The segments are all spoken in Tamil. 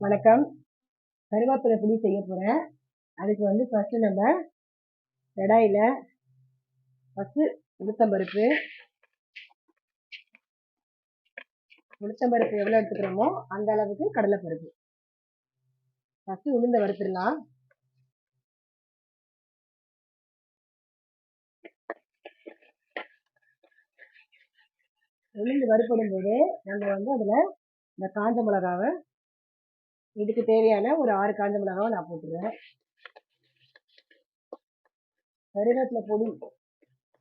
வணக்கம். கருவேப்பிலை புளி செய்ய போகிறேன் அதுக்கு வந்து ஃபஸ்ட்டு நம்ம கடாயில் ஃபஸ்ட்டு உளுத்தம்பருப்பு உளுத்தம்பருப்பு எவ்வளோ எடுத்துக்கிறோமோ அந்த அளவுக்கு கடலைப்பருப்பு. ஃபஸ்ட்டு உளுந்த வறுத்துடலாம். உளுந்து வறுப்படும் போது நம்ம வந்து அதில் இந்த காஞ்ச மிளகாவை இதுக்கு தேவையான ஒரு ஆறு காஞ்ச மிளகாவை நான் போட்டுருவேன். கருவேப்பிலை பொடி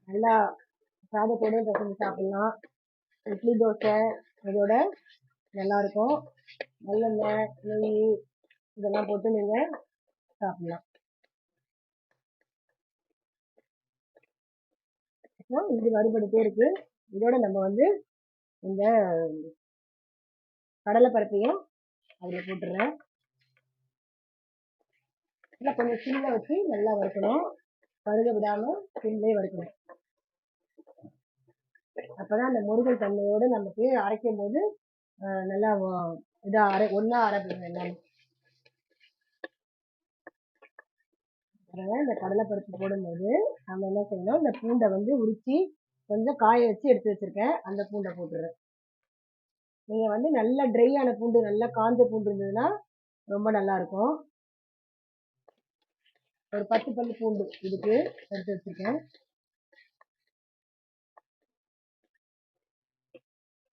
நல்லா சாதத்தோடு பசங்க சாப்பிட்லாம். இட்லி தோசை இதோட நல்லாயிருக்கும் நல்லெண்ணெய் நெய் இதெல்லாம் போட்டு நீங்கள் சாப்பிட்லாம். இது வறுபடுத்தே இருக்குது இதோட நம்ம வந்து இந்த கடலைப்பருப்பையும் அதில் போட்டுடுறேன் நல்லா கொஞ்சம் சில்ல வச்சு நல்லா வறுக்கணும். கருக விடாமல் சில்லே வறுக்கணும். அப்போதான் அந்த முருகல் தன்மையோடு நமக்கு அரைக்கும் போது நல்லா இதாக அரை ஒன்றா அரைப்பிடும் எல்லாமே. இந்த கடலைப்பருப்பு போடும்போது நம்ம என்ன செய்யணும்? இந்த பூண்டை வந்து உரித்து கொஞ்சம் காய வச்சு எடுத்து வச்சுருக்கேன். அந்த பூண்டை போட்டுடுறேன் நீங்கள் வந்து நல்லா ட்ரையான பூண்டு நல்லா காஞ்ச பூண்டு இருந்ததுன்னா ரொம்ப நல்லாயிருக்கும் ஒரு பத்து பல்லு பூண்டு இதுக்கு எடுத்து வச்சுருக்கேன்.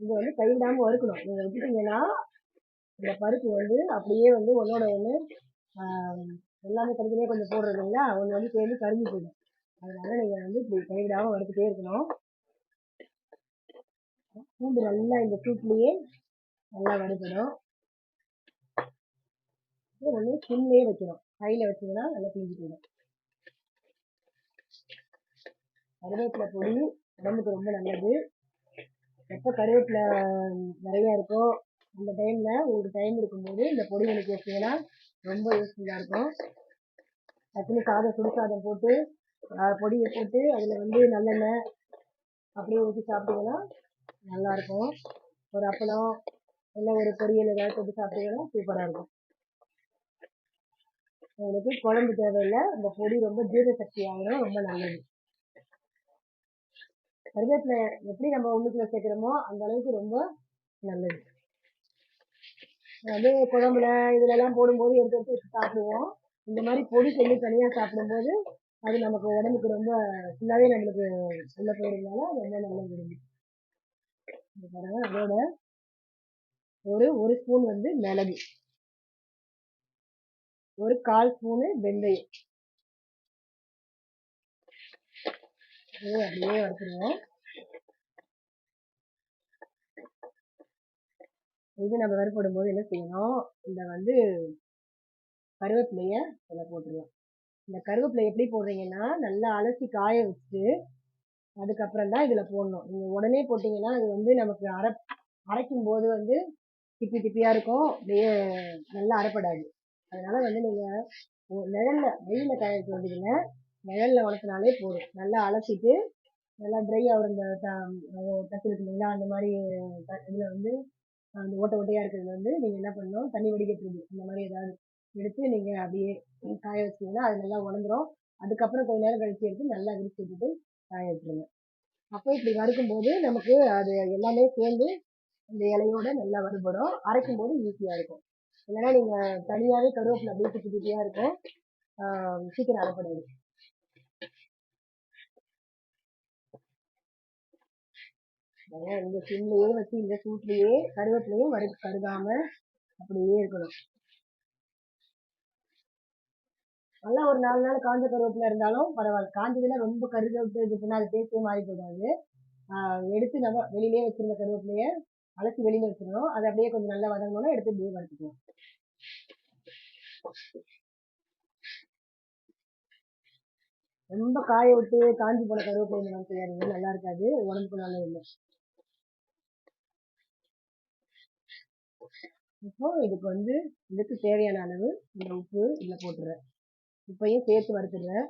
இது வந்து கைவிடாமல் வறுக்கணும். நீங்கள் வச்சுட்டீங்கன்னா இந்த பருப்பு வந்து அப்படியே வந்து ஒன்றோட ஒன்று எல்லாமே தனித்தனியாக கொஞ்சம் போடுறது இல்லைங்களா? ஒன்று வந்து சேர்ந்து கருங்கி போயிடும். அதனால நீங்கள் வந்து இப்படி கைவிடாமல் வறுத்துட்டே இருக்கணும். பூண்டு நல்லா இந்த சூட்லேயே நல்லா வறுபடும் வந்து சிம்லேயே வைக்கணும். கையில் வச்சிங்கன்னா நல்லா கிழிஞ்சு போயிடும். கருவேப்பிலை பொடி உடம்புக்கு ரொம்ப நல்லது. எப்போ கருவேப்பிலை நிறையா இருக்கோ அந்த டைமில் உங்களுக்கு டைம் இருக்கும்போது இந்த பொடி வச்சீங்கன்னா வச்சிங்கன்னா ரொம்ப யூஸ்ஃபுல்லாக இருக்கும். டக்குனு சாதம் சுடு சாதம் போட்டு பொடியை போட்டு அதில் வந்து நல்லெண்ணெய் அப்படியே ஊற்றி சாப்பிட்டீங்கன்னா நல்லாயிருக்கும் ஒரு அப்பளம் இல்லை ஒரு பொரியல் ஏதாவது போட்டு சாப்பிட்டீங்கன்னா சூப்பராக இருக்கும். உங்களுக்கு குழம்பு தேவையில்லை. இந்த பொடி ரொம்ப ஜீரண சக்தி ஆகிடும் ரொம்ப நல்லது. கருவேப்பிலை எப்படி நம்ம உள்ளுக்குள்ள சேர்க்குறோமோ அந்த அளவுக்கு ரொம்ப நல்லது. அது குழம்புல இதுலலாம் போடும்போது எடுத்து எடுத்து வச்சு சாப்பிடுவோம். இந்த மாதிரி பொடி சொல்லி தனியாக சாப்பிடும்போது அது நமக்கு உடம்புக்கு ரொம்ப ஃபுல்லாகவே நம்மளுக்கு உள்ள போகிறதுனால ரொம்ப நல்லது. அதோட ஒரு ஒரு ஸ்பூன் வந்து மிளகு. ஒரு கால் ஸ்பூனு வெந்தயம். அப்படியே வறுத்துருவோம். இது நம்ம வறுப்படும் போது என்ன செய்யணும்? இந்த வந்து கருவேப்பிலைய இதில் போட்டுருலாம் இந்த கருவேப்பிலை எப்படி போடுறீங்கன்னா நல்லா அலசி காய வச்சுட்டு அதுக்கப்புறம் தான் இதில் போடணும். நீங்கள் உடனே போட்டிங்கன்னா அது வந்து நமக்கு அரை அரைக்கும் போது வந்து திப்பி திப்பியாக இருக்கும். அப்படியே நல்லா அரைப்படாது. அதனால் வந்து நீங்கள் நிழலில் வெயிலில் காய வைக்க வேண்டியதில்ல. நிழலில் உணர்த்தினாலே போதும். நல்லா அலசிட்டு நல்லா ட்ரை ஆகிற இந்த தட்டு இருக்குங்களா அந்த மாதிரி இதில் வந்து அந்த ஓட்டை ஓட்டையாக இருக்கிறது வந்து நீங்கள் என்ன பண்ணணும்? தண்ணி வடிகட்டுறது. இந்த மாதிரி ஏதாவது எடுத்து நீங்கள் அப்படியே காய வச்சிங்கன்னா அது நல்லா உணர்ந்துடும் அதுக்கப்புறம் கொஞ்ச நேரம் கழிச்சு எடுத்து நல்லா விரிச்சு விட்டுட்டு காய வச்சுருங்க அப்போ இப்படி வறுக்கும்போது நமக்கு அது எல்லாமே சேர்ந்து இந்த இலையோட நல்லா வறுபடும். அரைக்கும் போது ஈஸியாக இருக்கும். இல்லைன்னா நீங்கள் தனியாகவே கருவேப்பிலை அப்படியே குட்டி குட்டியாக இருக்கும். சீக்கிரம் அரைப்படாது. இந்த சிம்லையே வச்சு இந்த சூட்லேயே கருவேப்பிலையும் வறு கருகாமல் அப்படியே இருக்கணும். நல்லா ஒரு நாலு நாள் காஞ்ச கருவேப்பிலை இருந்தாலும் பரவாயில்ல. காஞ்சதுல ரொம்ப கருவேப்பிலை விட்டு இது பண்ணால் அது டேஸ்ட்டே மாறி போயிடாது எடுத்து நம்ம வெளியிலே வச்சிருந்த கருவேப்பிலையை அலசி வெளியில வச்சிடணும். அதை அப்படியே கொஞ்சம் நல்லா வதங்கணும்னா எடுத்து இப்படியே வறுத்துக்கலாம் ரொம்ப காய விட்டு காஞ்சி போன கருவேப்பிலை நம்ம செய்யாதீங்க நல்லா இருக்காது. உடம்புக்கு நல்லது இல்லை. இப்போ இதுக்கு வந்து இதுக்கு தேவையான அளவு இந்த உப்பு இதில் போட்டுறேன். உப்பையும் சேர்த்து வறுத்துடுறேன்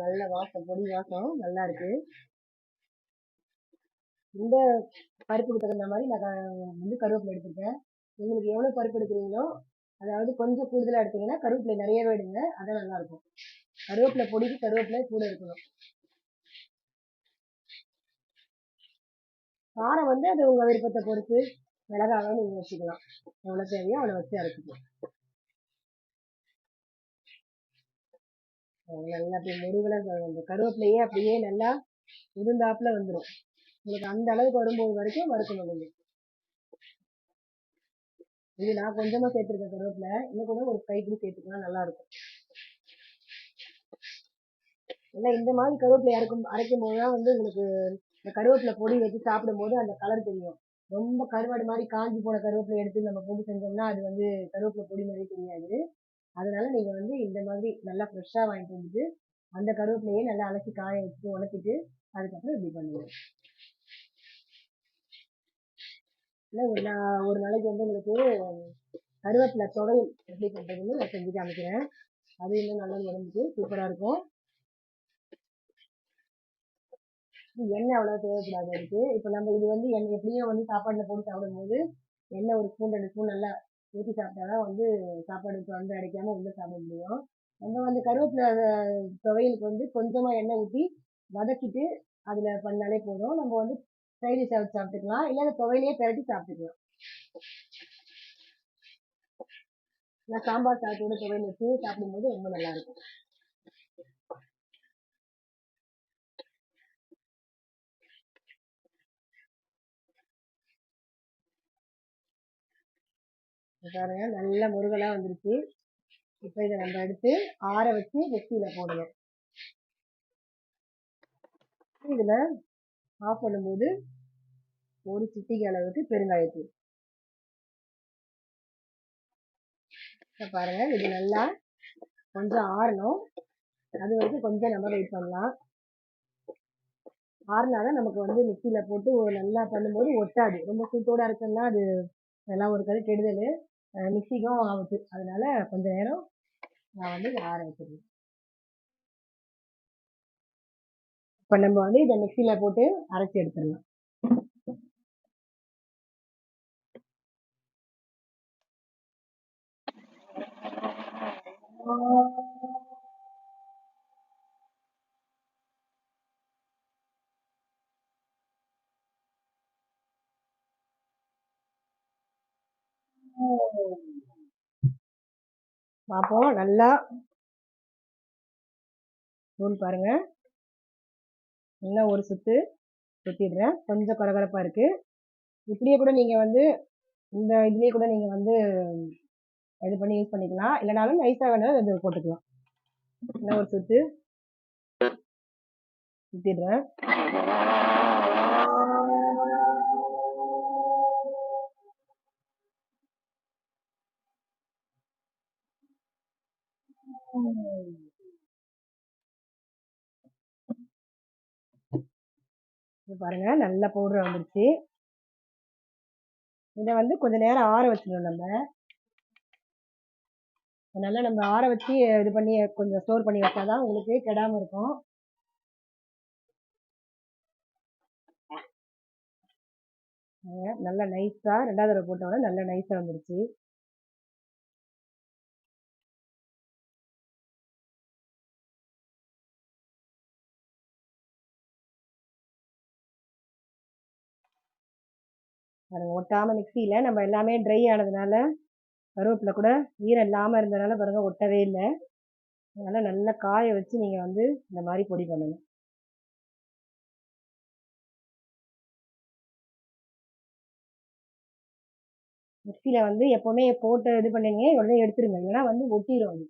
நல்ல வாசம் பொடி வாசம் நல்லா இருக்கு. இந்த பருப்புக்கு தகுந்த மாதிரி நான் வந்து கருவேப்பிலை எடுத்துருக்கேன். உங்களுக்கு எவ்வளோ பருப்பு எடுக்கிறீங்களோ அதாவது கொஞ்சம் கூடுதலாக எடுத்தீங்கன்னா கருவேப்பிலை நிறையவே எடுங்க அதான் நல்லா இருக்கும். கருவேப்பிலை பொடிக்கு கருவேப்பிலை கூட இருக்கணும். காரம் வந்து அது உங்கள் விருப்பத்தை பொறுத்து மிளகாவை நீங்கள் வச்சுக்கலாம். எவ்வளோ தேவையோ அவ்வளோ வச்சு அரைச்சிக்கலாம். நல்லா அப்படியே முருகல அந்த கருவேப்பிலையே அப்படியே நல்லா உதிர்ந்தாப்புல வந்துடும் உங்களுக்கு அந்த அளவுக்கு வரும்போது வரைக்கும் வறுக்கணும் நீங்கள் இது நான் கொஞ்சமாக சேர்த்துருக்கேன் கருவேப்பிலை. இன்னும் கூட ஒரு கைப்பிடி சேர்த்துக்கலாம் நல்லா இருக்கும். இல்லை இந்த மாதிரி கருவேப்பிலை அரைக்கும் அரைக்கும் போது தான் வந்து உங்களுக்கு இந்த கருவேப்பிலை பொடி வச்சு சாப்பிடும்போது அந்த கலர் தெரியும். ரொம்ப கருவாடு மாதிரி காஞ்சி போன கருவேப்பிலை எடுத்து நம்ம போட்டு செஞ்சோம்னா அது வந்து கருவேப்பிலை பொடி மாதிரி தெரியாது. அதனால நீங்கள் வந்து இந்த மாதிரி நல்லா ஃப்ரெஷ்ஷாக வாங்கிட்டு வந்துட்டு அந்த கருவேப்பிலையே நல்லா அலசி காய வச்சுட்டு உணர்த்திட்டு அதுக்கப்புறம் இப்படி பண்ணுவோம் இல்லை ஒரு ஒரு நாளைக்கு வந்து உங்களுக்கு கருவேப்பிலை துவையல் எப்படி பண்ணுறதுன்னு நான் செஞ்சு காமிக்கிறேன். அது இன்னும் நல்லது உடம்புக்கு சூப்பராக இருக்கும் இது எண்ணெய் அவ்வளோ தேவைப்படாது அதுக்கு இப்போ நம்ம இது வந்து எண்ணெய் எப்படியும் வந்து சாப்பாட்டில் போட்டு சாப்பிடும்போது எண்ணெய் ஒரு ஸ்பூன் ரெண்டு ஸ்பூன் நல்லா ஊற்றி சாப்பிட்டா தான் வந்து சாப்பாடு தொண்டை அடைக்காமல் உள்ள சாப்பிட முடியும். நம்ம வந்து கருவேப்பிலை துவையலுக்கு வந்து கொஞ்சமாக எண்ணெய் ஊற்றி வதக்கிட்டு அதில் பண்ணாலே போதும். நம்ம வந்து சைடு சாப்பிட்டு வச்சு சாப்பிட்டுக்கலாம். இல்லை அந்த துவையிலே பிரட்டி சாப்பிட்டுக்கலாம். நான் சாம்பார் சாதத்தோட துவையல் வச்சு சாப்பிடும்போது ரொம்ப நல்லா பாருங்க நல்ல முருகலா வந்துருச்சு. இப்போ இதை நம்ம எடுத்து ஆற வச்சு மிக்சியில் போடுவோம் இதில் ஆஃப் பண்ணும்போது ஒரு சிட்டிகை அளவுக்கு பெருங்காயத்தூள். பாருங்க இது நல்லா கொஞ்சம் ஆறணும். அது வரைக்கும் கொஞ்சம் நம்ம வெயிட் பண்ணலாம். ஆறுனாதான் நமக்கு வந்து மிக்சியில் போட்டு நல்லா பண்ணும்போது ஒட்டாது. ரொம்ப சூட்டோட இருக்குன்னா அது அதெல்லாம் ஒரு கதை கெடுதல். மிக்சிக்கும் ஆகுது. அதனால கொஞ்ச நேரம் நான் வந்து ஆற வச்சிருவேன். இப்போ நம்ம வந்து இதை மிக்சியில் போட்டு அரைச்சி எடுத்துடலாம். பார்ப்போம் நல்லா. நூல் பாருங்க. நல்லா ஒரு சுத்து. சுத்திடுறேன். கொஞ்சம் கரகரப்பா இருக்கு. இப்படியே கூட நீங்க வந்து இந்த இதுலயே கூட நீங்க வந்து இது பண்ணி யூஸ் பண்ணிக்கலாம். இல்லைனாலும் நைஸா வேணாலும் இது போட்டுக்கலாம். இன்னும் ஒரு சுத்து. சுத்திடுறேன். பாருங்க நல்ல பவுடர் வந்துருச்சு. இதை வந்து கொஞ்ச நேரம் ஆற வச்சிடணும் நம்ம. நல்லா நம்ம ஆற வச்சு இது பண்ணி கொஞ்சம் ஸ்டோர் பண்ணி வச்சாதான் உங்களுக்கு கெடாம இருக்கும். நல்லா நைஸா ரெண்டாவது தடவை போட்டோம்னா நல்லா நைஸா வந்துருச்சு. பாருங்க ஒட்டாமல் மிக்சியில் நம்ம எல்லாமே ட்ரை ஆனதுனால கருவேப்பில் கூட ஈரம் இல்லாமல் இருந்ததுனால பாருங்கள் ஒட்டவே இல்லை. அதனால் நல்லா காய வச்சு நீங்கள் வந்து இந்த மாதிரி பொடி பண்ணணும். மிக்சியில் வந்து எப்போவுமே போட்டு இது பண்ணீங்க உடனே எடுத்துருங்க. இல்லைன்னா வந்து ஒட்டிடும் அது.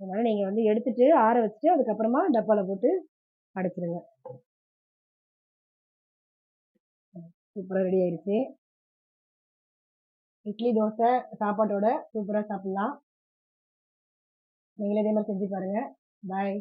அதனால் நீங்கள் வந்து எடுத்துட்டு ஆற வச்சுட்டு அதுக்கப்புறமா டப்பாவில் போட்டு அடைச்சிருங்க. சூப்பராக ரெடி ஆயிடுச்சு இட்லி தோசை சாப்பாட்டோட சூப்பராக சாப்பிட்லாம். நீங்களே இதே மாதிரி செஞ்சு பாருங்கள் பாய்